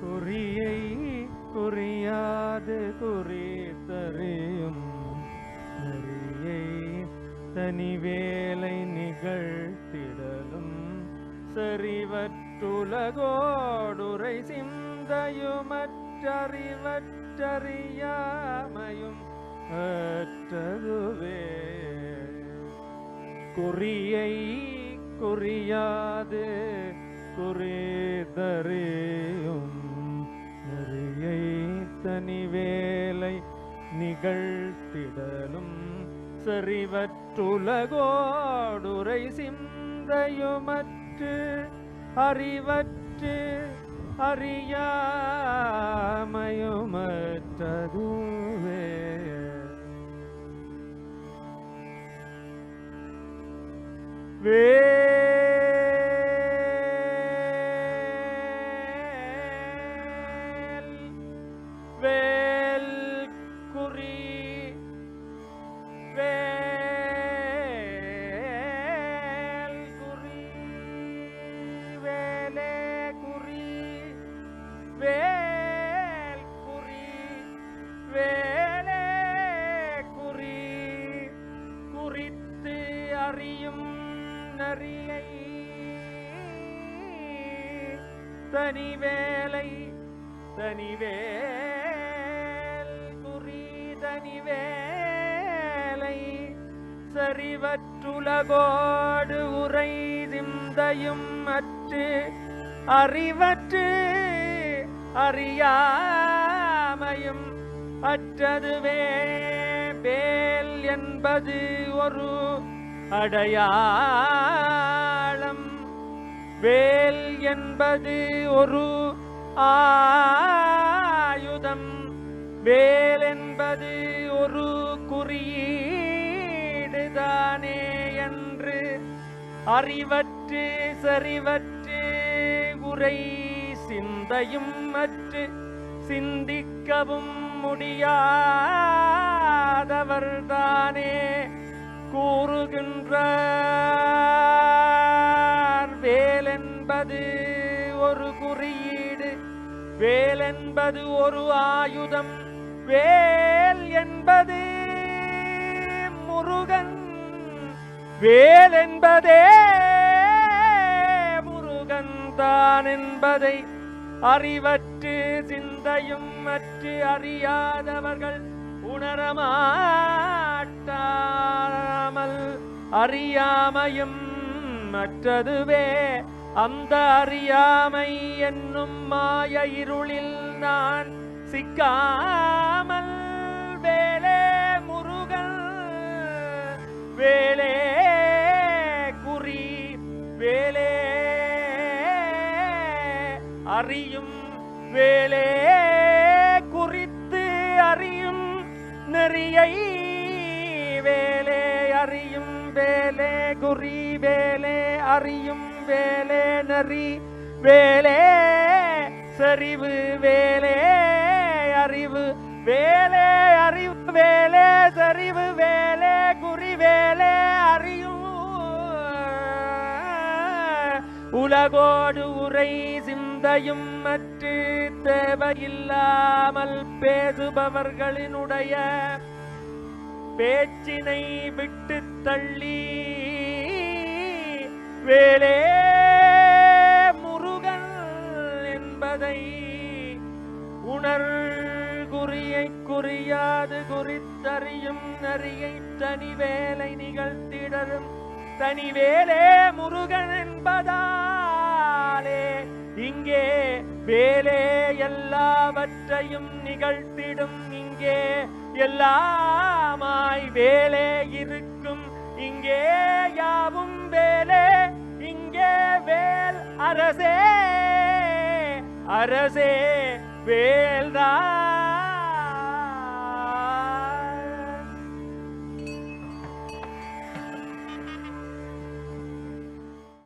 குறியை குறியாது குறித்தறியும் நெறியை தனி வேலை நிகழ்த்திடலும். சரிவற்றுலகோடுரை சிந்தையுமற்றறிவற்றறியாமையும் அற்றதுவே. குறியை குறியாது குறிதறியும் வேலை நிகழ்த்திடலும் செறிவற்றுலகோடுரை சிந்தையுமற்று அறிவற்று அறியாமையுமற்றதுவே குறித்து அறியும் நரியை தனி வேலை தனி வேல் குறி தனி வேலை. சரிவற்றுலகோடு உரை சிந்தையும் அற்று அறிவற்று அறியாமையும் அற்றதுவே. என்பது ஒரு அடையாளம். வேல் என்பது ஒரு ஆயுதம். வேல் என்பது ஒரு குறியீடுதானே என்று அறிவற்று சரிவற்று உரை சிந்தையும் மற்று சிந்திக்கவும் முடியாதவர் தானே கூறுகின்றார். வேலென்பது ஒரு குறியீடு வேலென்பது ஒரு ஆயுதம் வேல் என்பது முருகன் வேல் என்பதே முருகன் தான் என்பதை அறிவற்று சிந்தையும் அற்று அறியாதவர்கள் உணரமாட்டாமல் அறியாமையும் மற்றதுவே. அந்த அறியாமை என்னும் மாய இருளில் நான் சிக்காமல் வேலே முருகன். வேலே குறி வேலே அறியும் வேலே குறித்து அறியும். நெறியை வேலே அறியும் வேலே குறி வேலே அறியும் வேலே நெறி வேலே சரிவு வேலே அறிவு வேலே அறிவு வேலே சரிவு வேலே குறி வேலே அறியும் உலகோடு உரை சிந்தையும் மற்று தேவையில்லாமல் பேசுபவர்களினுடைய பேச்சினை விட்டு தள்ளி வேலே முருகன் என்பதை உணர் குறியை குறியாது குறித்தறியும் நரியை தனி வேலை நிகழ்த்திடரும். தனி வேலே முருகன் என்பதா இங்கே வேலே எல்லாவற்றையும் நிகழ்த்திடும். இங்கே எல்லாமாய் வேலே இருக்கும். இங்கே யாவும் வேலே இங்கே வேல் அரசே. அரசே வேல்தான்